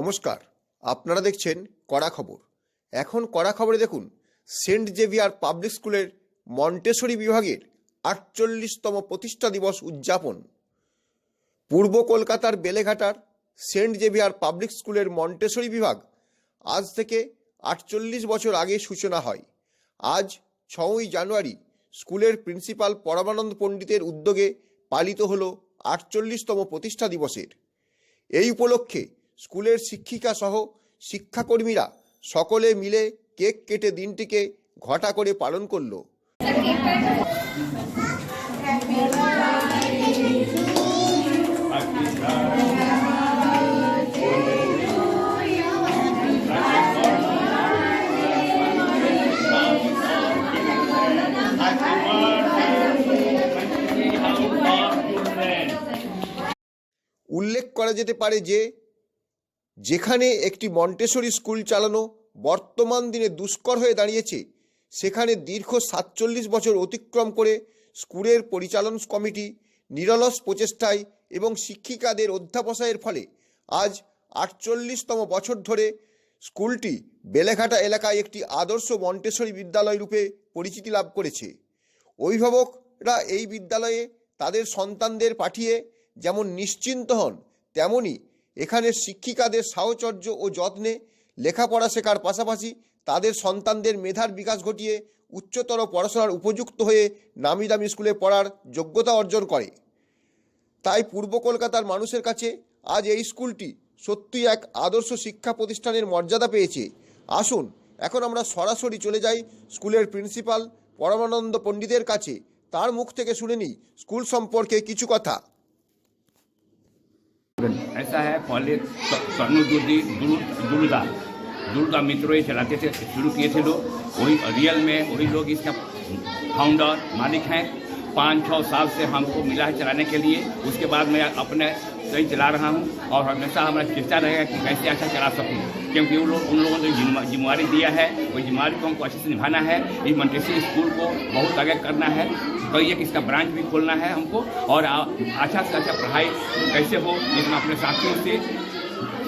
নমস্কার। আপনারা দেখছেন কড়া খবর। এখন কড়া খবরে দেখুন, সেন্ট জেভিয়ার পাবলিক স্কুলের মন্টেশ্বরী বিভাগের আটচল্লিশতম প্রতিষ্ঠা দিবস উদযাপন। পূর্ব কলকাতার বেলেঘাটার সেন্ট জেভিয়ার পাবলিক স্কুলের মন্টেশ্বরী বিভাগ আজ থেকে আটচল্লিশ বছর আগে সূচনা হয়। আজ ছয়ই জানুয়ারি স্কুলের প্রিন্সিপাল পরমানন্দ পণ্ডিতের উদ্যোগে পালিত হল আটচল্লিশতম প্রতিষ্ঠা দিবসের। এই উপলক্ষে স্কুলের শিক্ষিকা সহ শিক্ষাকর্মীরা সকলে মিলে কেক কেটে দিনটিকে ঘটা করে পালন করল। উল্লেখ করা যেতে পারে যে যেখানে একটি মন্টেসরি স্কুল চালানো বর্তমান দিনে দুষ্কর হয়ে দাঁড়িয়েছে, সেখানে দীর্ঘ সাতচল্লিশ বছর অতিক্রম করে স্কুলের পরিচালন কমিটি, নিরলস প্রচেষ্টায় এবং শিক্ষিকাদের অধ্যাবসায়ের ফলে আজ আটচল্লিশতম বছর ধরে স্কুলটি বেলেঘাটা এলাকায় একটি আদর্শ মন্টেশ্বরী বিদ্যালয় রূপে পরিচিতি লাভ করেছে। অভিভাবকরা এই বিদ্যালয়ে তাদের সন্তানদের পাঠিয়ে যেমন নিশ্চিন্ত হন, তেমনি এখানের শিক্ষিকাদের সাহচর্য ও যত্নে লেখাপড়া শেখার পাশাপাশি তাদের সন্তানদের মেধার বিকাশ ঘটিয়ে উচ্চতর পড়াশোনার উপযুক্ত হয়ে নামি দামি স্কুলে পড়ার যোগ্যতা অর্জন করে। তাই পূর্ব কলকাতার মানুষের কাছে আজ এই স্কুলটি সত্যিই এক আদর্শ শিক্ষা প্রতিষ্ঠানের মর্যাদা পেয়েছে। আসুন, এখন আমরা সরাসরি চলে যাই স্কুলের প্রিন্সিপাল পরমানন্দ পণ্ডিতের কাছে। তার মুখ থেকে শুনে নিই স্কুল সম্পর্কে কিছু কথা। ऐसा है, पहले स- सन्नू दूरदी दूर, दुर्गा। दुर्गा मित्रों, ये चलाते थे, शुरू किए थे लोग। वही रियल में, वही लोग इसका फाउंडर मालिक हैं। पाँच छः साल से हमको मिला है चलाने के लिए। उसके बाद मैं अपने सही चला रहा हूँ और हमेशा हमारा चेष्टा रहेगा कि कैसे अच्छा चला सकूँ। क्योंकि उन लोग, उन लोगों ने जिम्मा- जिम्मेवारी दिया है। वो जिम्मेवारी को हमको अच्छे से निभाना है। इस मंटेसी स्कूल को बहुत आगे करना है। कई एक इसका ब्रांच भी खोलना है हमको और अच्छा से अच्छा पढ़ाई कैसे हो जिसमें अपने साथियों से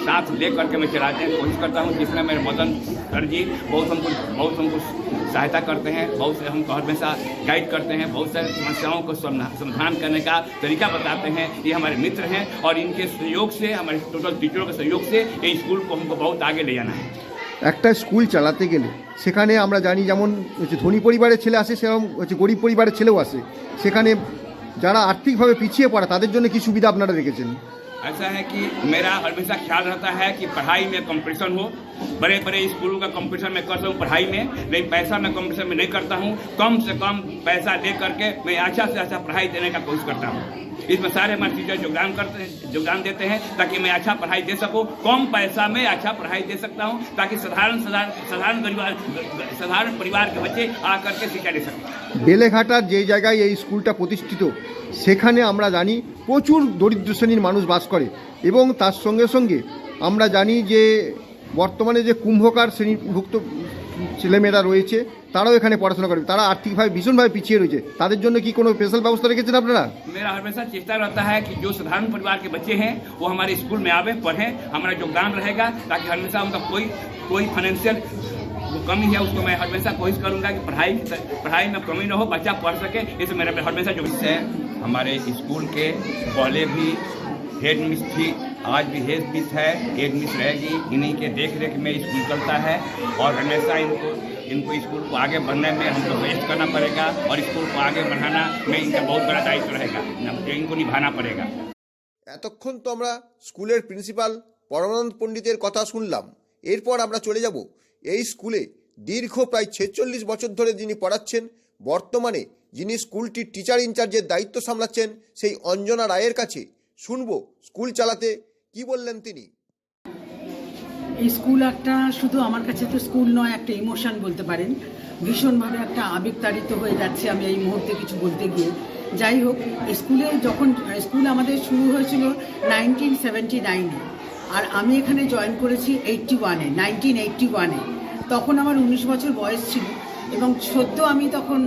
साथ ले करके मैं चलाने की कोशिश करता हूँ जिसमें मेरे मदन सर जी बहुत हमको बहुत हमको सहायता करते हैं, बहुत से हमको हमेशा गाइड करते हैं, बहुत सारी समस्याओं को समाधान करने का तरीका बताते हैं। ये हमारे मित्र हैं और इनके सहयोग से, हमारे टोटल टीचरों के सहयोग से ये स्कूल को हमको बहुत आगे ले जाना है। একটা স্কুল চালাতে গেলে সেখানে আমরা জানি যেমন হচ্ছে ধনী পরিবারের ছেলে আসে সেরকম হচ্ছে গরিব পরিবারের ছেলেও আসে সেখানে যারা আর্থিকভাবে পিছিয়ে পড়া তাদের জন্য কি সুবিধা আপনারা রেখেছেন ऐसा है कि मेरा हमेशा ख्याल रहता है कि पढ़ाई में कंपटीशन हो बड़े बड़े स्कूलों का कंपटीशन मैं करता हूँ पढ़ाई में लेकिन पैसा मैं कंपटीशन में नहीं करता हूँ कम से कम पैसा दे करके मैं अच्छा से अच्छा पढ़ाई देने का कोशिश करता हूँ इसमें सारे हमारे टीचर योगदान करते हैं योगदान देते हैं ताकि मैं अच्छा पढ़ाई दे सकूँ कम पैसा में अच्छा पढ़ाई दे सकता हूँ ताकि साधारण साधारण साधारण परिवार साधारण परिवार के बच्चे आकर के शिक्षा ले सकें বেলেঘাটার যে জায়গায় এই স্কুলটা প্রতিষ্ঠিত সেখানে আমরা জানি প্রচুর দরিদ্র শ্রেণীর মানুষ বাস করে এবং তার সঙ্গে সঙ্গে আমরা জানি যে বর্তমানে যে কুম্ভকার শ্রেণীভুক্ত ছেলেমেয়েরা রয়েছে তারাও এখানে পড়াশোনা করে তারা আর্থিকভাবে ভীষণভাবে পিছিয়ে রয়েছে তাদের জন্য কি কোনো স্পেশাল ব্যবস্থা রেখেছেন আপনারা मेरा हमेशा चेष्टा रहता है कि जो साधारण परिवार के बच्चे हैं वो हमारे स्कूल में आवे पढ़ें हमारा योगदान रहेगा ताकि हमेशा उनका कोई कोई फाइनेंशियल कमी है उसको मैं हमेशा कोशिश करूंगा कि पढ़ाई की तर- पढ़ाई में कमी न हो बच्चा पढ़ सके इसे मेरा हमेशा जो है हमारे स्कूल के पहले भी हेड मिस थी आज भी हेड मिस है हेड मिस रहेगी इन्हीं के देख रेख में स्कूल चलता है और हमेशा इनको इनको स्कूल को आगे बढ़ने में हमको वेस्ट करना पड़ेगा और स्कूल को आगे बढ़ाना में इनका बहुत बड़ा दायित्व रहेगा न- इनको निभाना पड़ेगा এতক্ষণ তো আমরা স্কুলের প্রিন্সিপাল পরমানন্দ পণ্ডিতের কথা শুনলাম এরপর আমরা চলে যাব এই স্কুলে দীর্ঘ প্রায় ছেচল্লিশ বছর ধরে যিনি পড়াচ্ছেন বর্তমানে যিনি স্কুলটির টিচার ইনচার্জের দায়িত্ব সামলাচ্ছেন সেই অঞ্জনা রায়ের কাছে শুনবো স্কুল চালাতে কি বললেন তিনি? স্কুল একটা শুধু আমার কাছে তো স্কুল নয়, একটা ইমোশন বলতে পারেন। ভীষণভাবে একটা আবেগতাড়িত হয়ে যাচ্ছে আমি এই মুহূর্তে কিছু বলতে গিয়ে। যাই হোক, স্কুলে যখন, স্কুল আমাদের শুরু হয়েছিল নাইনটিন সেভেন্টি নাইনে। আর আমি এখানে জয়েন করেছি এইটটি ওয়ানে, নাইনটিন এইটটি ওয়ানে। তখন আমার উনিশ বছর বয়স ছিল। এবং সদ্য আমি তখন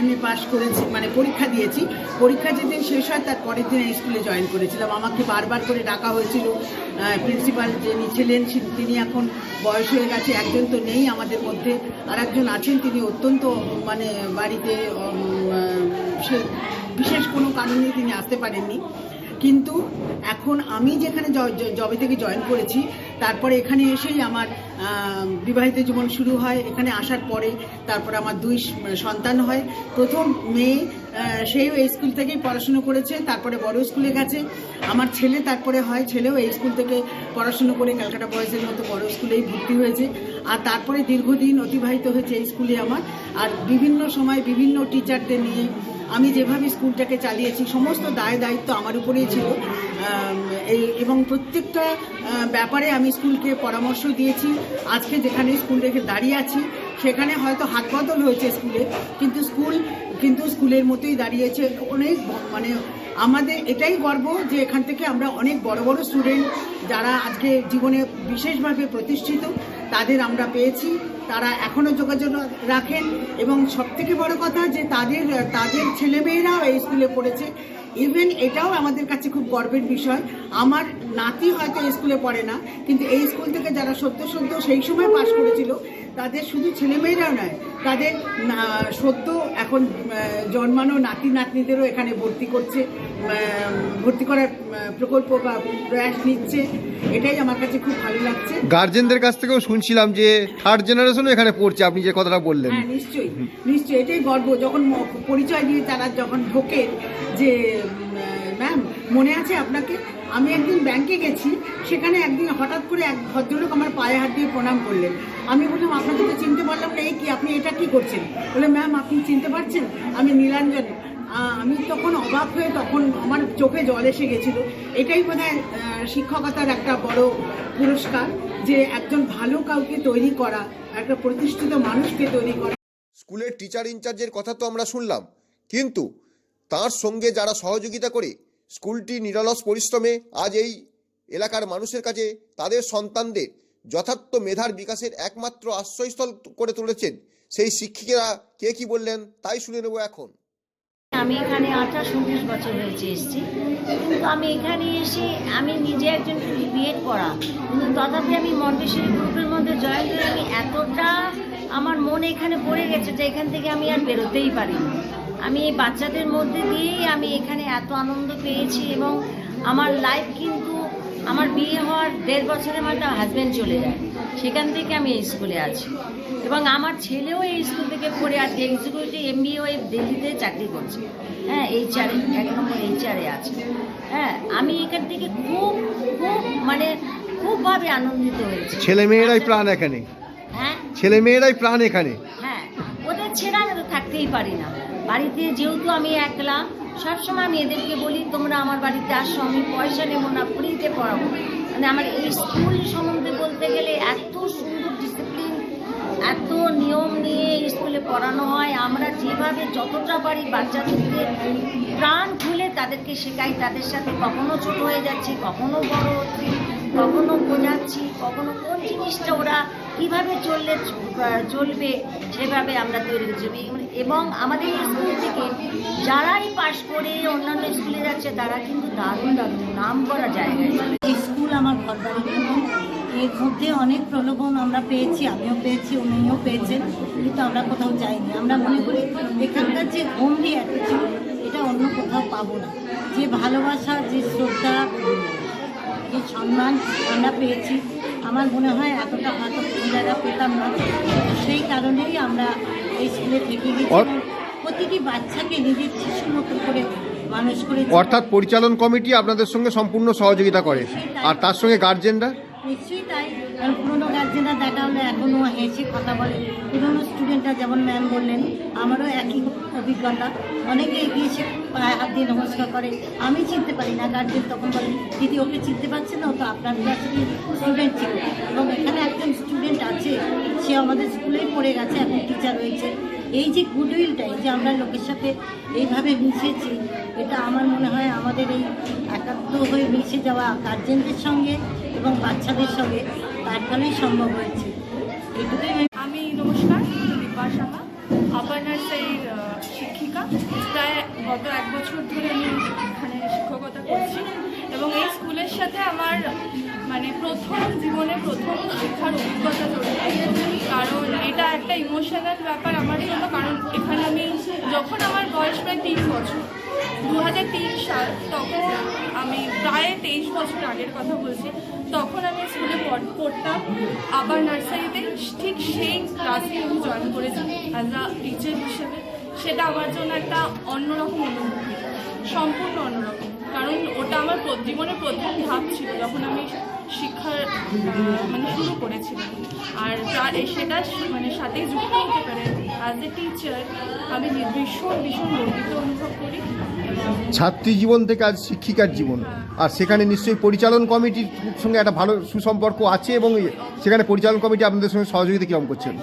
এম এ পাশ করেছি মানে পরীক্ষা দিয়েছি। পরীক্ষা যেদিন শেষ হয়, তার পরের দিন স্কুলে জয়েন করেছিলাম। আমাকে বারবার করে ডাকা হয়েছিল প্রিন্সিপাল যিনি ছিলেন তিনি এখন বয়স হয়ে গেছে, একজন তো নেই আমাদের মধ্যে। আর একজন আছেন, তিনি অত্যন্ত মানে বাড়িতে সে বিশেষ কোনো কারণে তিনি আসতে পারেননি। কিন্তু এখন আমি যেখানে জবে থেকে জয়েন করেছি, তারপরে এখানে এসেই আমার বিবাহিত জীবন শুরু হয়। এখানে আসার পরে তারপরে আমার দুই সন্তান হয়। প্রথম মেয়ে সেও এই স্কুল থেকেই পড়াশুনো করেছে, তারপরে বড় স্কুলে গেছে। আমার ছেলে তারপরে হয়, ছেলেও এই স্কুল থেকে পড়াশুনো করে ক্যালকাটা বয়েজের মতো বড় স্কুলেই ভর্তি হয়েছে। আর তারপরে দীর্ঘদিন অতিবাহিত হয়েছে এই স্কুলে আমার। আর বিভিন্ন সময় বিভিন্ন টিচারদের নিয়ে আমি যেভাবে স্কুলটাকে চালিয়েছি, সমস্ত দায় দায়িত্ব আমার উপরেই ছিল। এই এবং প্রত্যেকটা ব্যাপারে আমি স্কুলকে পরামর্শ দিয়েছি। আজকে যেখানে স্কুল রেখে দাঁড়িয়ে আছি, সেখানে হয়তো হাত বদল হয়েছে স্কুলে, কিন্তু স্কুল, কিন্তু স্কুলের মতোই দাঁড়িয়েছে। অনেক মানে আমাদের এটাই গর্ব যে এখান থেকে আমরা অনেক বড় বড় স্টুডেন্ট যারা আজকে জীবনে বিশেষভাবে প্রতিষ্ঠিত, তাদের আমরা পেয়েছি। তারা এখনও যোগাযোগ রাখেন এবং সবথেকে বড় কথা যে তাদের তাদের ছেলেমেয়েরাও এই স্কুলে পড়েছে। ইভেন এটাও আমাদের কাছে খুব গর্বের বিষয়। আমার নাতি হয়তো স্কুলে পড়ে না, কিন্তু এই স্কুল থেকে যারা সদ্য সদ্য সেই সময় পাশ করেছিল, তাদের শুধু ছেলেমেয়েরাও নয়, তাদের সদ্য এখন জন্মানো নাতি নাতনিদেরও এখানে ভর্তি করছে ভর্তি করার প্রকল্প বা প্রয়াস নিচ্ছে। এটাই আমার কাছে খুব ভালো লাগছে। গার্জেনদের কাছ থেকেও শুনছিলাম যে থার্ড জেনারেশনও এখানে পড়ছে আপনি যে কথাটা বললেন। হ্যাঁ নিশ্চয়ই নিশ্চয়ই এটাই গর্ব। যখন পরিচয় দিয়ে তারা যখন ঢোকে যে ম্যাম মনে আছে আপনাকে? আমি একদিন ব্যাংকে গেছি, সেখানে একদিন হঠাৎ করে এক ভদ্রলোক আমার পায়ে হাত দিয়ে প্রণাম করলেন। আমি বললাম, আপনাকে তো চিনতে পারলাম না, এই কি, আপনি এটা কি করছেন? বলে, ম্যাম, আপনি চিনতে পারছেন? আমি নীলাঞ্জন। আমি তখন অবাক হয়ে তখন আমার চোখে জল এসে গেছিল। এটাই বোধ শিক্ষকতার একটা বড় পুরস্কার, যে একজন ভালো কাউকে তৈরি করা, একটা প্রতিষ্ঠিত মানুষকে তৈরি করা। স্কুলের টিচার ইনচার্জের কথা তো আমরা শুনলাম। কিন্তু তার সঙ্গে যারা সহযোগিতা করে স্কুলটি নিরলস পরিশ্রমে আজ এই এলাকার মানুষের কাছে তাদের সন্তানদের যথার্থ মেধার বিকাশের একমাত্র আশ্রয়স্থল করে তুলেছেন। সেই শিক্ষিকারা কে কি বললেন তাই শুনে নেব এখন। আমি এখানে আঠাশ উনত্রিশ বছর হয়েছে এসেছি। কিন্তু আমি এখানে এসে আমি নিজে একজন বিএড পড়া। কিন্তু তথাপি আমি মন্টেশ্বরী গ্রুপের মধ্যে জয়েন করে আমি এতটা আমার মন এখানে পড়ে গেছে যে এখান থেকে আমি আর বেরোতেই পারিনি। আমি এই বাচ্চাদের মধ্যে দিয়েই আমি এখানে এত আনন্দ পেয়েছি এবং আমার লাইফ কিন্তু আমার বিয়ে হওয়ার দেড় বছরের মধ্যে হাজব্যান্ড চলে যায়। সেখান থেকে আমি এই স্কুলে আছি। এবং আমার ছেলেও এই স্কুল থেকে পড়ে আজকে এক্সিকিউটিভ এমবিও দিল্লিতে চাকরি করছে। হ্যাঁ এইচআরে এক নম্বর এইচআরে আছে। হ্যাঁ আমি এখান থেকে খুব খুব মানে খুবভাবে আনন্দিত হয়েছি। ছেলে মেয়েরাই প্রাণ এখানে। হ্যাঁ। ছেলে মেয়েরাই প্রাণ এখানে। হ্যাঁ ওদের ছেড়ে আমি তো থাকতেই পারি না। বাড়িতে যেহেতু আমি একলা, সবসময় আমি এদেরকে বলি, তোমরা আমার বাড়িতে আসো, আমি পয়সা নেব না ফ্রিতে পড়াবো। মানে আমার এই স্কুল সম্বন্ধে বলতে গেলে এত সুন্দর ডিসিপ্লিন এত নিয়ম নিয়ে স্কুলে পড়ানো হয়। আমরা যেভাবে যতটা পারি বাচ্চাদেরকে প্রাণ খুলে তাদেরকে শেখাই, তাদের সাথে কখনো ছোট হয়ে যাচ্ছি, কখনো বড় হচ্ছি, কখনো বোঝাচ্ছি, কখনো কোন জিনিসটা ওরা কীভাবে চললে চলবে সেভাবে আমরা তৈরি করছি। এবং আমাদের স্কুল থেকে যারাই পাশ করে অন্যান্য স্কুলে যাচ্ছে, তারা কিন্তু দারুণ দারুণ নাম করা চলে স্কুল আমার ঘর এর মধ্যে অনেক প্রলোভন আমরা পেয়েছি, আমিও পেয়েছি, উনিও পেয়েছেন, কিন্তু আমরা কোথাও যাইনি। আমরা মনে করি এখানকার যে হোমলি অ্যাটিটিউড এটা অন্য কোথাও পাবো না। যে ভালোবাসা, যে শ্রদ্ধা, যে সম্মান আমরা পেয়েছি আমার মনে হয় এতটা হয়তো কোনো জায়গা পেতাম না। সেই কারণেই আমরা এই স্কুলে থেকে গেছি প্রতিটি বাচ্চাকে নিজের শিশু মতো করে মানুষ করে অর্থাৎ পরিচালন কমিটি আপনাদের সঙ্গে সম্পূর্ণ সহযোগিতা করে। আর তার সঙ্গে গার্জেনরা নিশ্চয়ই তাই। কারণ পুরোনো গার্জেনরা দেখা হলে এখনও হেসে কথা বলে। পুরোনো স্টুডেন্টরা যেমন ম্যাম বললেন, আমারও একই অভিজ্ঞতা। অনেকে এগিয়ে এসে পায়ে হাত দিয়ে নমস্কার করে। আমি চিনতে পারি না, গার্জেন তখন বলে, দিদি, ওকে চিনতে পারছে না তো আপনার ক্লাসেরই স্টুডেন্ট ছিল। এবং এখানে একজন স্টুডেন্ট আছে, সে আমাদের স্কুলেই পড়ে গেছে, এখন টিচার হয়েছে। এই যে গুডউইলটা এই যে আমরা লোকের সাথে এইভাবে মিশেছি, এটা আমার মনে হয় আমাদের এই একাত্ম হয়ে মিশে যাওয়া গার্জেনদের সঙ্গে এবং বাচ্চাদের সঙ্গে তার সম্ভব হয়েছে। আমি নমস্কার দীপা সাহা আবার নার্সারির শিক্ষিকা। প্রায় গত এক বছর ধরে আমি এখানে শিক্ষকতা করছি এবং এই স্কুলের সাথে আমার মানে প্রথম জীবনে প্রথম শিক্ষার অভিজ্ঞতা জড়িত কারণ এটা একটা ইমোশনাল ব্যাপার আমার জন্য, কারণ এখানে আমি যখন আমার বয়স প্রায় তিন বছর দু হাজার তিন সাল, তখন আমি প্রায় তেইশ বছর আগের কথা বলছি। তখন আমি স্কুলে পড়- পড়তাম। আবার নার্সারিতে ঠিক সেই ক্লাসে আমি জয়েন করেছি অ্যাজ আ টিচার হিসেবে। সেটা আমার জন্য একটা অন্যরকম অনুভূতি, সম্পূর্ণ অন্যরকম। কারণ ওটা আমার জীবনের প্রথম ধাপ ছিল যখন আমি শিক্ষার মানে শুরু করেছিলাম। আর তার সেটা মানে সাথে যুক্ত হতে পারে অ্যাজ এ টিচার আমি ভীষণ ভীষণ গর্বিত অনুভব করি। ছাত্রী জীবন থেকে আজ শিক্ষিকার জীবন। আর সেখানে নিশ্চয়ই পরিচালন কমিটির সঙ্গে একটা ভালো সুসম্পর্ক আছে এবং সেখানে পরিচালন কমিটি আপনাদের সঙ্গে সহযোগিতা কীরকম করছেন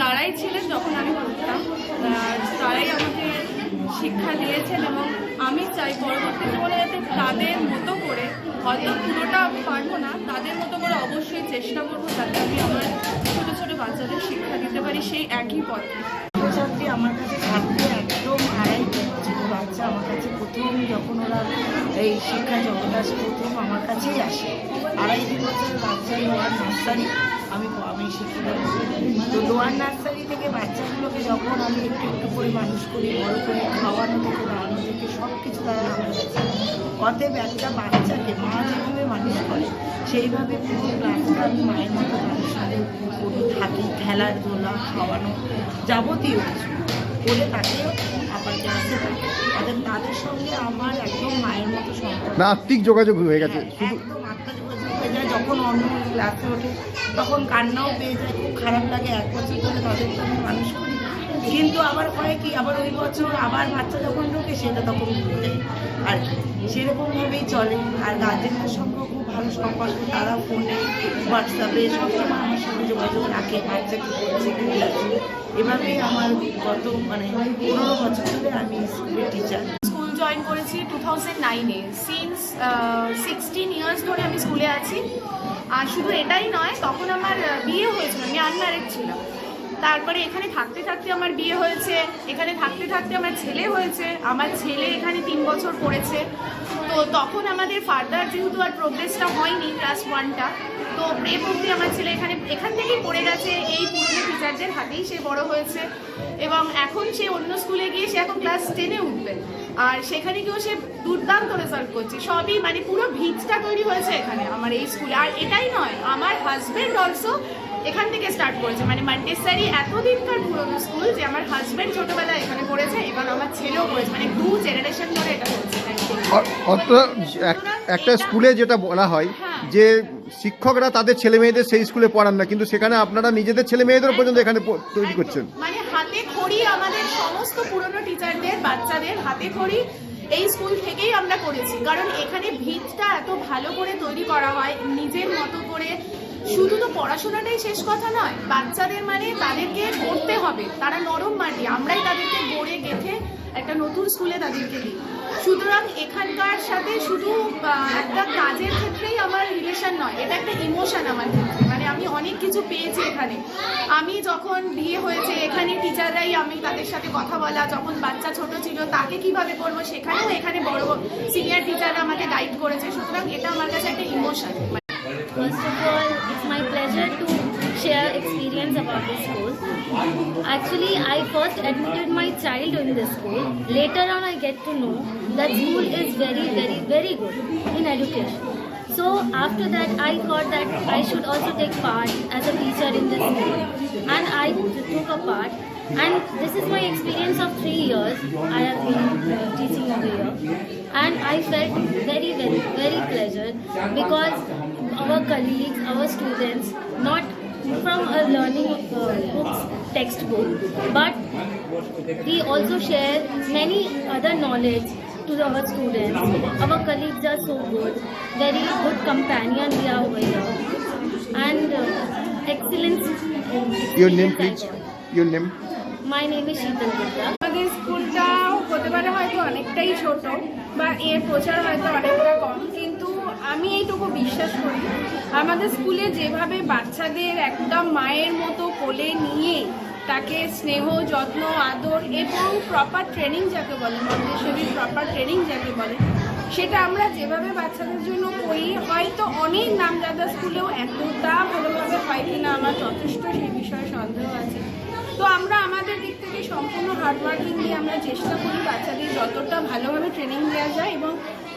তারাই ছিলেন যখন আমি পড়তাম। তারাই আমাকে শিক্ষা দিয়েছেন এবং আমি চাই পরবর্তী জীবনে যাতে তাদের মতো করে, হয়তো পুরোটা পারব না, তাদের মতো করে অবশ্যই চেষ্টা করব যাতে আমি আমার ছোটো বাচ্চাদের শিক্ষা দিতে পারি সেই একই পথে। ছাত্রছাত্রী আমার কাছে থাকতে একদম আড়াই তিন বাচ্চা আমার কাছে প্রথম যখন ওরা এই শিক্ষা জগৎ আসে প্রথম আমার কাছেই আসে। আড়াই তিন বছরের বাচ্চা লোয়ার নার্সারি। আমি আমি শিক্ষিকা তো লোয়ার নার্সারি থেকে বাচ্চাগুলোকে যখন আমি একটু একটু করে মানুষ করি, বড় করে খাওয়ানো থেকে দাঁড়ানো থেকে সব কিছু তারা আমার কাছে অতএব একটা বাচ্চাকে মা যেভাবে মানুষ করে, সেইভাবে পুরো ক্লাসটা আমি মায়ের মতো মানুষ করে থাকি খেলার দোলা খাওয়ানো যাবতীয় কিছু করে তাকে আবার ক্লাসে থাকি অর্থাৎ তাদের সঙ্গে আমার একদম মায়ের মতো সম্পর্ক। না আত্মিক যোগাযোগ হয়ে গেছে শুধু হয়ে যায়। যখন অন্য ক্লাসে ওঠে তখন কান্নাও পেয়ে যায় খুব খারাপ লাগে। এক বছর ধরে তাদেরকে আমি মানুষ করি। কিন্তু আবার হয় কি আবার ওই বছর আবার বাচ্চা যখন ঢোকে সেটা তখন যায়। আর সেরকমভাবেই চলে। আর গার্জেনদের খুব ভালো সম্পর্ক তারা ফোনে হোয়াটসঅ্যাপে সবসময় আমার সঙ্গে যোগাযোগ রাখে বাচ্চা কী করছে, কী এভাবেই আমার গত মানে পনেরো বছর ধরে আমি স্কুলের টিচার স্কুল জয়েন করেছি টু থাউজেন্ড নাইনে সিন্স সিক্সটিন ইয়ার্স ধরে আমি স্কুলে আছি। আর শুধু এটাই নয়, তখন আমার বিয়ে হয়েছিল, আমি আনম্যারিড ছিলাম। তারপরে এখানে থাকতে থাকতে আমার বিয়ে হয়েছে, এখানে থাকতে থাকতে আমার ছেলে হয়েছে, আমার ছেলে এখানে তিন বছর পড়েছে। তো তখন আমাদের ফার্দার যেহেতু আর প্রোগ্রেসটা হয়নি ক্লাস ওয়ানটা তো প্রেম অব্দি আমার ছেলে এখানে, এখান থেকেই পড়ে গেছে এই পুরনো টিচারদের হাতেই সে বড় হয়েছে। এবং এখন সে অন্য স্কুলে গিয়ে সে এখন ক্লাস টেনে উঠবে। আর সেখানে গিয়েও সে দুর্দান্ত রেজাল্ট করছে। সবই মানে পুরো ভিতটা তৈরি হয়েছে এখানে আমার এই স্কুলে আর এটাই নয়, আমার হাজব্যান্ড অলসো এখান থেকে স্টার্ট করেছে। মানে মান্টেসারি এতদিনকার পুরনো স্কুল যে আমার হাজব্যান্ড ছোটবেলায় এখানে পড়েছে এবং আমার ছেলেও পড়েছে। মানে দু জেনারেশন ধরে এটা হচ্ছে। একটা স্কুলে যেটা বলা হয় যে শিক্ষকরা তাদের ছেলে মেয়েদের সেই স্কুলে পড়ান না। কিন্তু সেখানে আপনারা নিজেদের ছেলে মেয়েদের পর্যন্ত এখানে তৈরি করছেন। মানে হাতে খড়ি আমাদের সমস্ত পুরনো টিচারদের বাচ্চাদের হাতে খড়ি এই স্কুল থেকেই আমরা করেছি। কারণ এখানে ভিতটা এত ভালো করে তৈরি করা হয় নিজের মতো করে শুধু তো পড়াশোনাটাই শেষ কথা নয়, বাচ্চাদের মানে তাদেরকে পড়তে হবে। তারা নরম মাটি, আমরাই তাদেরকে গড়ে গেঁথে একটা নতুন স্কুলে তাদেরকে দিই। সুতরাং এখানকার সাথে শুধু একটা কাজের ক্ষেত্রেই আমার রিলেশন নয়, এটা একটা ইমোশন আমার ক্ষেত্রে। মানে আমি অনেক কিছু পেয়েছি এখানে। আমি যখন বিয়ে হয়েছে, এখানে টিচাররাই আমি তাদের সাথে কথা বলা, যখন বাচ্চা ছোট ছিল, তাকে কীভাবে করব সেখানেও এখানে বড় সিনিয়র টিচাররা আমাকে গাইড করেছে। সুতরাং এটা আমার কাছে একটা emotion First of all, it's my pleasure to share experience about this school. Actually, I first admitted my child in this school. Later on, I get to know that school is very, very, very good in education. So after that, I thought that I should also take part as a teacher in this school, and I took a part. And this is my experience of three years. I have been uh, teaching over here, and I felt very, very, very pleasure because our colleagues, our students, not from a learning uh, books textbook, but we also share many other knowledge to our students. Our colleagues are so good, very good companion we are over here, and uh, excellence. Your name experience I please got. Your name My name is Sheetal Gupta. আমাদের স্কুলটা হতে পারে হয়তো অনেকটাই ছোট বা এর প্রচার হয়তো অনেকটা কম কিন্তু আমি এইটুকু বিশ্বাস করি, আমাদের স্কুলে যেভাবে বাচ্চাদের একদম মায়ের মতো কোলে নিয়ে তাকে স্নেহ, যত্ন, আদর এবং প্রপার ট্রেনিং যাকে বলে মন্তেশ্বরী প্রপার ট্রেনিং যাকে বলে, সেটা আমরা যেভাবে বাচ্চাদের জন্য করি, হয়তো অনেক নামজাদা স্কুলেও এতটা ভালোভাবে হয় কিনা আমার যথেষ্ট সেই বিষয়ে সন্দেহ আছে। তো আমরা আমাদের দিক থেকে সম্পূর্ণ হার্ডওয়ার্কিং দিয়ে আমরা চেষ্টা করি বাচ্চাদের যতটা ভালোভাবে ট্রেনিং দেওয়া যায় এবং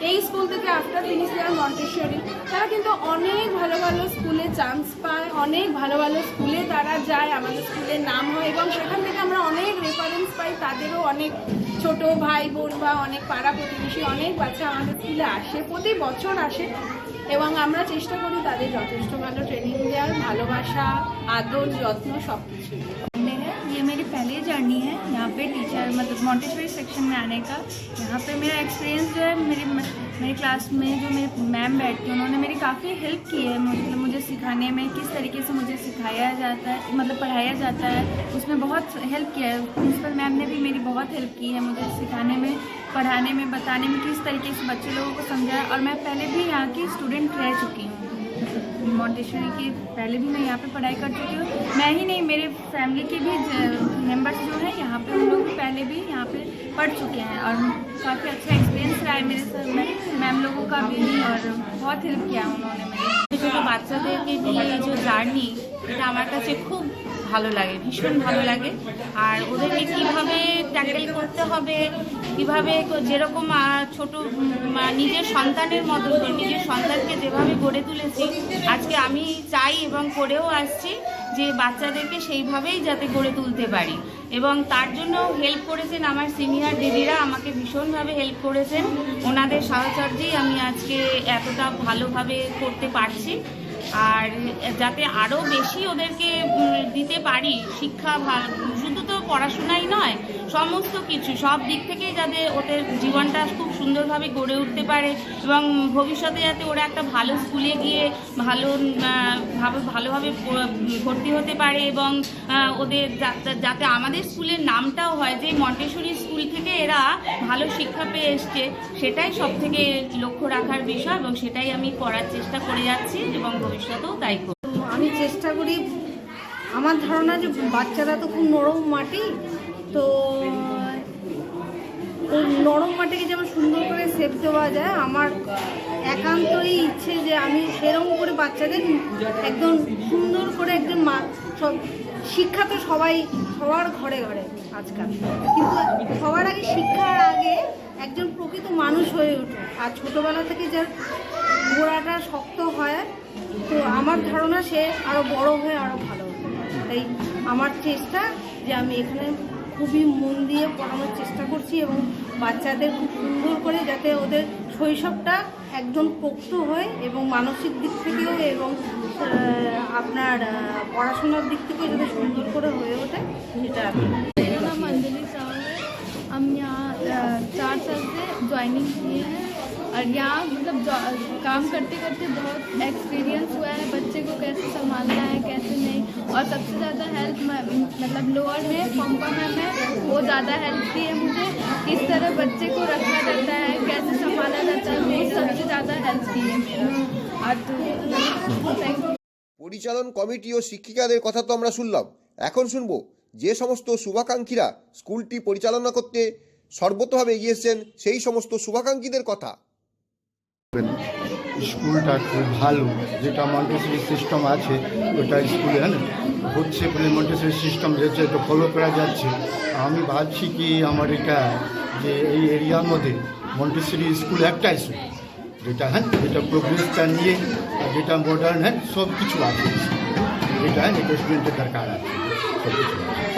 এই স্কুল থেকে আফটার ফিনিশ দেওয়ার মন্টেশ্বরী তারা কিন্তু অনেক ভালো ভালো স্কুলে চান্স পায়, অনেক ভালো ভালো স্কুলে তারা যায়, আমাদের স্কুলের নাম হয় এবং সেখান থেকে আমরা অনেক রেফারেন্স পাই, তাদেরও অনেক ছোট ভাই বোন বা অনেক পাড়া প্রতিবেশী, অনেক বাচ্চা আমাদের স্কুলে আসে, প্রতি বছর আসে এবং আমরা চেষ্টা করি তাদের যথেষ্ট ভালো भालोबासा आदर जत्न सब कुछ ये मेरी पहली जर्नी है, यहाँ पे टीचर मतलब मॉन्टेश्वरी सेक्शन में आने का। यहाँ पे मेरा एक्सपीरियंस जो है, मेरी मेरी क्लास में जो मेरी मैम बैठती हैं, उन्होंने मेरी काफ़ी हेल्प की है मतलब मुझे सिखाने में, किस तरीके से मुझे सिखाया जाता है मतलब पढ़ाया जाता है, उसमें बहुत हेल्प किया है। प्रिंसिपल मैम ने भी मेरी बहुत हेल्प की है मुझे सिखाने में, पढ़ाने में, बताने में, किस तरीके से बच्चे लोगों को समझाया। और मैं पहले भी यहाँ की स्टूडेंट रह चुकी हूँ। मॉन्टेश्वरी की, पहले भी मैं यहाँ पे पढ़ाई कर चुकी हूँ। मैं ही नहीं, मेरे फैमिली के भी मेंबर्स जो हैं, यहाँ पे उन लोग पहले भी यहाँ पे पढ़ चुके हैं और काफ़ी अच्छा एक्सपीरियंस रहा है मेरे सर मैम लोगों का भी और बहुत हेल्प किया उन्होंने मेरी। বাচ্চাদেরকে নিয়ে এই যে জার্নি, এটা আমার কাছে খুব ভালো লাগে, ভীষণ ভালো লাগে। আর ওদেরকে কীভাবে ট্যাকেল করতে হবে, কীভাবে যেরকম ছোট নিজের সন্তানের মতো নিজের সন্তানকে যেভাবে গড়ে তুলেছি, আজকে আমি চাই এবং করেও আসছি যে বাচ্চাদেরকে সেইভাবেই যাতে গড়ে তুলতে পারি। এবং তার জন্য হেল্প করেছেন আমার সিনিয়র দিদিরা, আমাকে ভীষণভাবে হেল্প করেছেন। ওনাদের সাহচর্যেই আমি আজকে এতটা ভালোভাবে করতে পারছি। আর যাতে আরও বেশি ওদেরকে দিতে পারি, শিক্ষা শুধু তো পড়াশোনাই নয় সমস্ত কিছু, সব দিক থেকেই যাতে ওদের জীবনটা খুব সুন্দরভাবে গড়ে উঠতে পারে এবং ভবিষ্যতে যাতে ওরা একটা ভালো স্কুলে গিয়ে ভালো ভাবে, ভালোভাবে ভর্তি হতে পারে এবং ওদের যাতে আমাদের স্কুলের নামটাও হয়, যে মন্টেশ্বরী স্কুল থেকে এরা ভালো শিক্ষা পেয়ে এসছে, সেটাই সব থেকে লক্ষ্য রাখার বিষয় এবং সেটাই আমি করার চেষ্টা করে যাচ্ছি এবং ভবিষ্যতেও তাই করব। আমি চেষ্টা করি, আমার ধারণা যে বাচ্চারা তো খুব নরম মাটি তো নরম মাটিকে যেমন সুন্দর করে সেপ দেওয়া যায়, আমার একান্তই ইচ্ছে যে আমি সেরকম করে বাচ্চাদের একদম সুন্দর করে একদম মা, সব শিক্ষা তো সবাই, সবার ঘরে ঘরে আজকাল। কিন্তু সবার আগে শিক্ষার আগে একজন প্রকৃত মানুষ হয়ে ওঠে। আর ছোটোবেলা থেকে যার গোড়াটা শক্ত হয়, তো আমার ধারণা সে আরও বড় হয়ে আরও ভালো তাই আমার চেষ্টা যে আমি এখানে খুবই মন দিয়ে পড়ানোর চেষ্টা করছি এবং বাচ্চাদের খুব সুন্দর করে যাতে ওদের শৈশবটা একদম পোক্ত হয় এবং মানসিক দিক থেকেও এবং আহ, আপনার আহ, পড়াশোনার দিক থেকেও যাতে সুন্দর করে হয়ে ওঠে সেটা আমি मेरा नाम अंजलि साहू है हम यहाँ अ, चार साल से ज्वाइनिंग किए हैं और यहाँ मतलब जॉ- काम करते करते बहुत एक्सपीरियंस हुआ है बच्चे को कैसे संभालना है कैसे नहीं और सबसे ज़्यादा हेल्प मतलब लोअर में पम्पा मैम है वो ज़्यादा हेल्प की है मुझे किस तरह बच्चे को रखा जाता है कैसे संभाला जाता है वो सबसे ज़्यादा हेल्प की है मेरा और तो थैंक यू পরিচালন কমিটি ও শিক্ষিকাদের কথা তো আমরা শুনলাম এখন শুনবো যে সমস্ত শুভাকাঙ্ক্ষীরা স্কুলটি পরিচালনা করতে সর্বতভাবে এগিয়েছেন সেই সমস্ত শুভাকাঙ্ক্ষীদের কথা স্কুলটা খুব ভালো, যেটা মন্টেসরি সিস্টেম আছে, ওটা স্কুলে হ্যাঁ হচ্ছে বলে মন্টেসরি সিস্টেম যেটা তো ফলো করা যাচ্ছে, আমি ভাবছি কি আমার এটা যে এই এরিয়ার মধ্যে মন্টেসরি স্কুল একটা স্কুল যেটা হ্যাঁ যেটা প্রোগ্রেসটা নিয়ে আর যেটা মডার্ন হ্যাঁ সব কিছু আছে যেটা হ্যাঁ এটা স্টুডেন্টের দরকার আছে।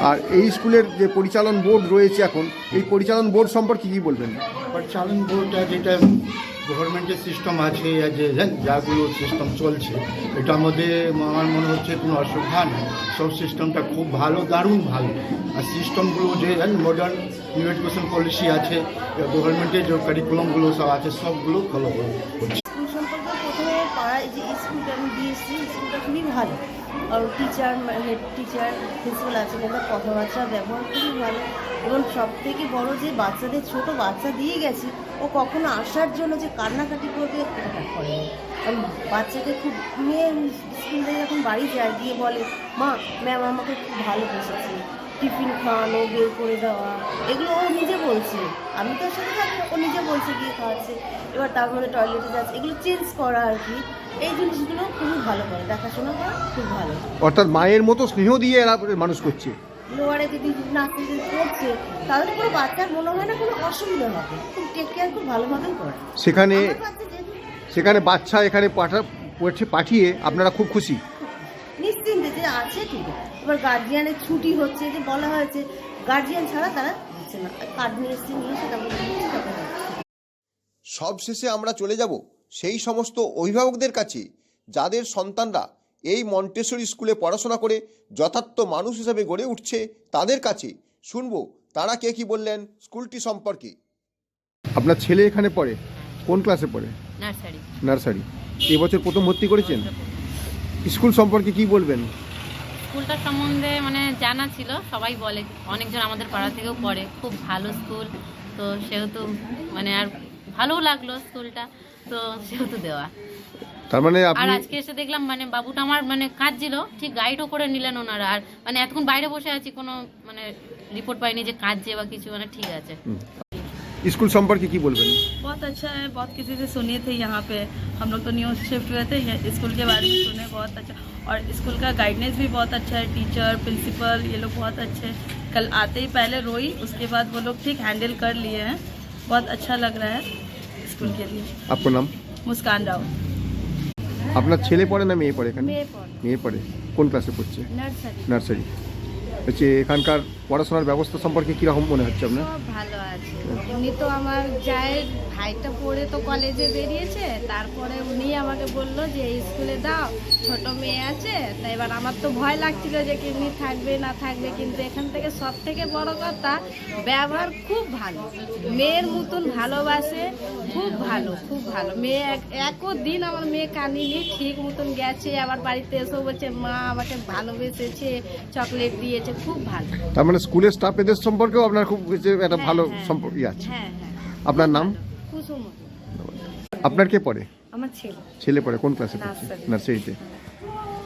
আর এই স্কুলের যে পরিচালন বোর্ড রয়েছে এখন, এই পরিচালন বোর্ড সম্পর্কে কি বলবেন? পরিচালন বোর্ডটা যেটা গভর্নমেন্টের সিস্টেম আছে যে যাগুলো সিস্টেম চলছে এটার মধ্যে আমার মনে হচ্ছে কোনো অসুবিধা নেই। সব সিস্টেমটা খুব ভালো, দারুণ ভালো। আর সিস্টেমগুলো যে মডার্ন নিউ এডুকেশন পলিসি আছে গভর্নমেন্টের যে কারিকুলামগুলো সব আছে, সবগুলো ফলো হচ্ছে স্কুল সম্পর্কে প্রথমে পাড়ায় যে স্কুলটা আমি দিয়েছি স্কুলটা খুবই ভালো। আর টিচার হেড টিচার প্রিন্সিপাল আছেন এদের কথাবার্তা, ব্যবহার খুবই ভালো। এবং সব থেকে বড় যে বাচ্চাদের, ছোট বাচ্চা দিয়ে গেছি, ও কখনো আসার জন্য যে কান্নাকাটি করবে এটা করেনি। বাচ্চাকে খুব, মেয়ে স্কুল থেকে যখন বাড়ি যায়, গিয়ে বলে, মা ম্যাম আমাকে খুব ভালো বসেছে। টিফিন খাওয়ানো, বের করে দেওয়া, এগুলো ও নিজে বলছে। আমি তো সাথে থাকি ও নিজে বলছে গিয়ে খাওয়াচ্ছে। এবার তার মধ্যে টয়লেটে যাচ্ছে, এগুলো চেঞ্জ করা আর কি। এই জিনিসগুলো খুবই ভালো করে দেখাশোনা করা খুব ভালো। অর্থাৎ মায়ের মতো স্নেহ দিয়ে এরা মানুষ করছে। লোয়ারে যদি যদি করছে তাহলে কোনো বাচ্চার মনে হয় না কোনো অসুবিধা হবে। খুব টেক কেয়ার খুব ভালোভাবেই করে। সেখানে আমার বাচ্চা যেহেতু সেখানে বাচ্চা এখানে পাঠা পড়ছে পাঠিয়ে আপনারা খুব খুশি। নিশ্চিন্তে যে আছে ঠিক আছে। এবার গার্জিয়ানের ছুটি হচ্ছে যে বলা হয়েছে গার্জিয়ান ছাড়া তারা দিচ্ছে না। কার্ড নিয়ে এসছে নিয়ে দিচ্ছে, তারপরে দিচ্ছে। সবশেষে আমরা চলে যাব সেই সমস্ত অভিভাবকদের কাছে যাদের সন্তানরা এই মন্টেশ্বরী স্কুলে পড়াশোনা করে যথার্থ মানুষ হিসেবে গড়ে উঠছে তাদের কাছে শুনব তারা কে কি বললেন স্কুলটি সম্পর্কে। আপনার ছেলে এখানে পড়ে কোন ক্লাসে পড়ে? নার্সারি। নার্সারি। এবছর প্রথম ভর্তি করেছেন? স্কুল সম্পর্কে কি বলবেন? স্কুলটার সম্বন্ধে মানে জানা ছিল সবাই বলে অনেকজন আমাদের পাড়া থেকেও পড়ে খুব ভালো স্কুল। তো সেহেতু মানে আর ভালোও লাগল স্কুলটা। তো সেহেতু দেওয়া তার মানে আর আপনি আজকে এসে দেখলাম মানে বাবুটা আমার মানে কাজ ছিল ঠিক গাইডও করে নিলেন ওনারা আর মানে এতক্ষণ বাইরে বসে আছি কোনো মানে রিপোর্ট পাইনি যে কাজছে বা কিছু মানে ঠিক আছে স্কুল সম্পর্কে কি বলবেন बहुत अच्छा है बहुत किसी से सुने थे यहाँ पे हम लोग तो न्यू शिफ्ट हुए थे ये स्कूल के बारे में सुने बहुत अच्छा और स्कूल का गाइडेंस भी बहुत अच्छा है टीचर प्रिंसिपल ये लोग बहुत अच्छे हैं कल आते ही पहले रोई उसके बाद वो लोग ठीक हैंडल कर लिए हैं बहुत अच्छा लग रहा है स्कूल के लिए আপনার নাম मुस्कान राव আপনার ছেলে পড়ে না মেয়ে পড়ে এখানে মেয়ে পড়ে মেয়ে পড়ে কোন ক্লাসে পড়ছে নার্সারি নার্সারি হচ্ছে এখানকার পড়াশোনার ব্যবস্থা সম্পর্কে কীরকম মনে হচ্ছে আপনার সব ভালো আছে এমনি তো আমার জায়ের ভাইটা পড়ে তো কলেজে বেরিয়েছে তারপরে উনি আমাকে বলল যে এই স্কুলে দাও ছোট মেয়ে আছে তা এবার আমার তো ভয় লাগছিল যে কেমনি থাকবে না থাকবে কিন্তু এখান থেকে সব থেকে বড় কথা ব্যবহার খুব ভালো মেয়ের মতন ভালোবাসে খুব ভালো খুব ভালো মেয়ে এক দিন আমার মেয়ে কানিনি ঠিক মতন গেছে আবার বাড়িতে এসেও বলছে মা আমাকে ভালোবেসেছে চকলেট দিয়েছে খুব ভালো তার মানে স্কুলের স্টাফ এদের সম্পর্কেও আপনার খুব একটা হ্যাঁ, ভালো হ্যাঁ। সম্পর্ক ইয়ে আছে? হ্যাঁ হ্যাঁ। আপনার নাম? আপনার কে পড়ে? আমার ছেলে। ছেলে পড়ে কোন ক্লাসে পড়ছে? নার্সারিতে।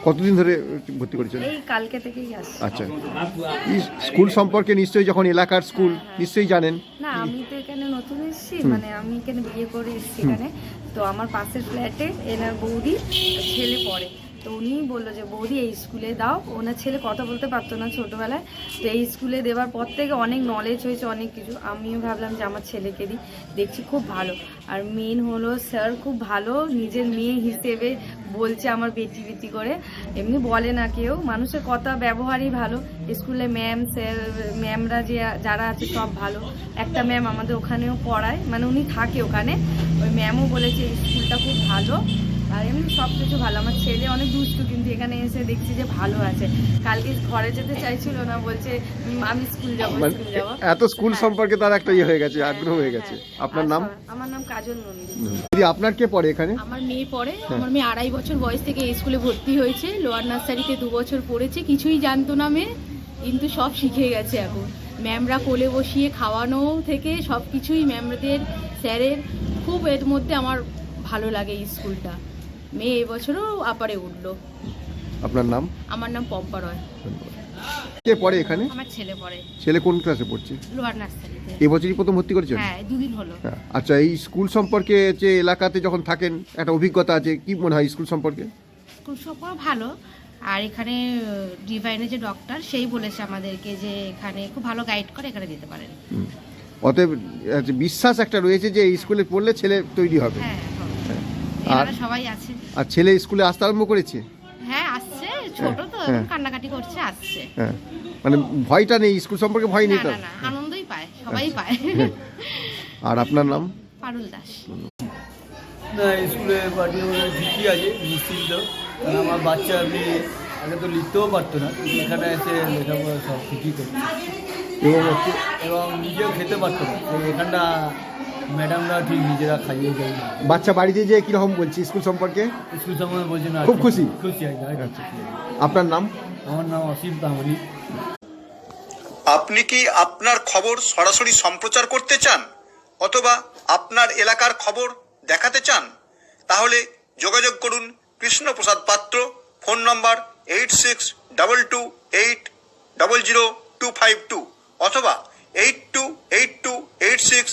কতদিন ধরে ভর্তি করেছেন? এই কালকে থেকেই আসছে। আচ্ছা। স্কুল সম্পর্কে নিশ্চয়ই যখন এলাকার স্কুল নিশ্চয়ই জানেন। না আমি তো এখানে নতুন এসেছি মানে আমি এখানে বিয়ে করে এসেছি এখানে। তো আমার পাশের ফ্ল্যাটে এনার বৌদি ছেলে পড়ে। তো উনি বলল যে, বৌদি, এই স্কুলে দাও। ওনার ছেলে কথা বলতে পারতো না ছোটোবেলায়। তো এই স্কুলে দেওয়ার পর থেকে অনেক নলেজ হয়েছে, অনেক কিছু। আমিও ভাবলাম যে, আমার ছেলেকে দিই। দেখছি খুব ভালো। আর মেন হলো স্যার খুব ভালো, নিজের মেয়ে হিসেবে বলছে আমার বেটি বেটি করে। এমনি বলে না কেউ। মানুষের কথা, ব্যবহারই ভালো। স্কুলে ম্যাম স্যার ম্যামরা যে, যারা আছে সব ভালো। একটা ম্যাম আমাদের ওখানেও পড়ায়। মানে উনি থাকে ওখানে। ওই ম্যামও বলেছে স্কুলটা খুব ভালো। আর এমনি সব কিছু ভালো। আমার ছেলে অনেক দুষ্টু কিন্তু এখানে এসে দেখছি যে ভালো আছে। কালকে ঘরে যেতে চাইছিল না বলছে আমি স্কুল যাব মানে স্কুল যাব। এত স্কুল সম্পর্কে তার একটা ইয়ে হয়ে গেছে আগ্রহ হয়ে গেছে। আপনার নাম? আমার নাম কাজল নন্দী। দিদি আপনার কে পড়ে এখানে? আমার মেয়ে পড়ে। আমার মেয়ে আড়াই বছর বয়স থেকে এই স্কুলে ভর্তি হয়েছে। লোয়ার নার্সারিতে দু বছর পড়েছে। কিছুই জানতো না মেয়ে কিন্তু সব শিখে গেছে এখন। ম্যামরা কোলে বসিয়ে খাওয়ানো থেকে সব কিছুই ম্যামদের স্যারের খুব এর মধ্যে আমার ভালো লাগে এই স্কুলটা। মেয়ে এবছরও আপারে উঠল। আপনার নাম? আমার নাম পম্পা রয়। কে পড়ে এখানে? আমার ছেলে পড়ে। ছেলে কোন ক্লাসে পড়ছে? লোয়ার নার্সারিতে। এবছরই প্রথম ভর্তি করেছেন? হ্যাঁ দুদিন হলো। হ্যাঁ। আচ্ছা এই স্কুল সম্পর্কে যে এলাকাতে যখন থাকেন একটা অভিজ্ঞতা আছে কি মনে হয় স্কুল সম্পর্কে? স্কুল সম্পর্ক ভালো। আর এখানে ডিভাইনের যে ডক্টর সেই বলেছে আমাদেরকে যে এখানে খুব ভালো গাইড করে এখানে দিতে পারেন। অতএব বিশ্বাস একটা রয়েছে যে এই স্কুলে পড়লে ছেলে তৈরি হবে। হ্যাঁ। হবে। আর সবাই আছে। আর ছেলে স্কুলে আসতে আরম্ভ করেছে? হ্যাঁ আসছে। ছোট তো হ্যাঁ। কান্নাকাটি করছে আসছে। হ্যাঁ। মানে ভয়টা নেই স্কুল সম্পর্কে ভয় নেই না তো? না না আনন্দই পায় সবাই পায়। আর আপনার নাম? পারুল দাস। না স্কুলে পাঠিয়ে ঠিকই আছে নিশ্চিন্ত। কারণ আমার বাচ্চা মেয়ে আগে তো লিখতেও পারতো না এখানে এসে লেখাপড়া সব ঠিকই করছে। এবং এবং নিজেও খেতে পারতো না এখানটা ম্যাডামরা ঠিক নিজেরা খাইয়ে দেয় বাচ্চা বাড়িতে যে কীরকম বলছি স্কুল সম্পর্কে? স্কুল সম্বন্ধে বলছে না খুব খুশি? খুশি একদম। আপনার নাম? আমার নাম অসীম তামানি। আপনি কি আপনার খবর সরাসরি সম্প্রচার করতে চান? অথবা আপনার এলাকার খবর দেখাতে চান? তাহলে যোগাযোগ করুন Krishnaprasad Patra phone number eight six double two eight double zero two five two অথবা eight two eight two eight six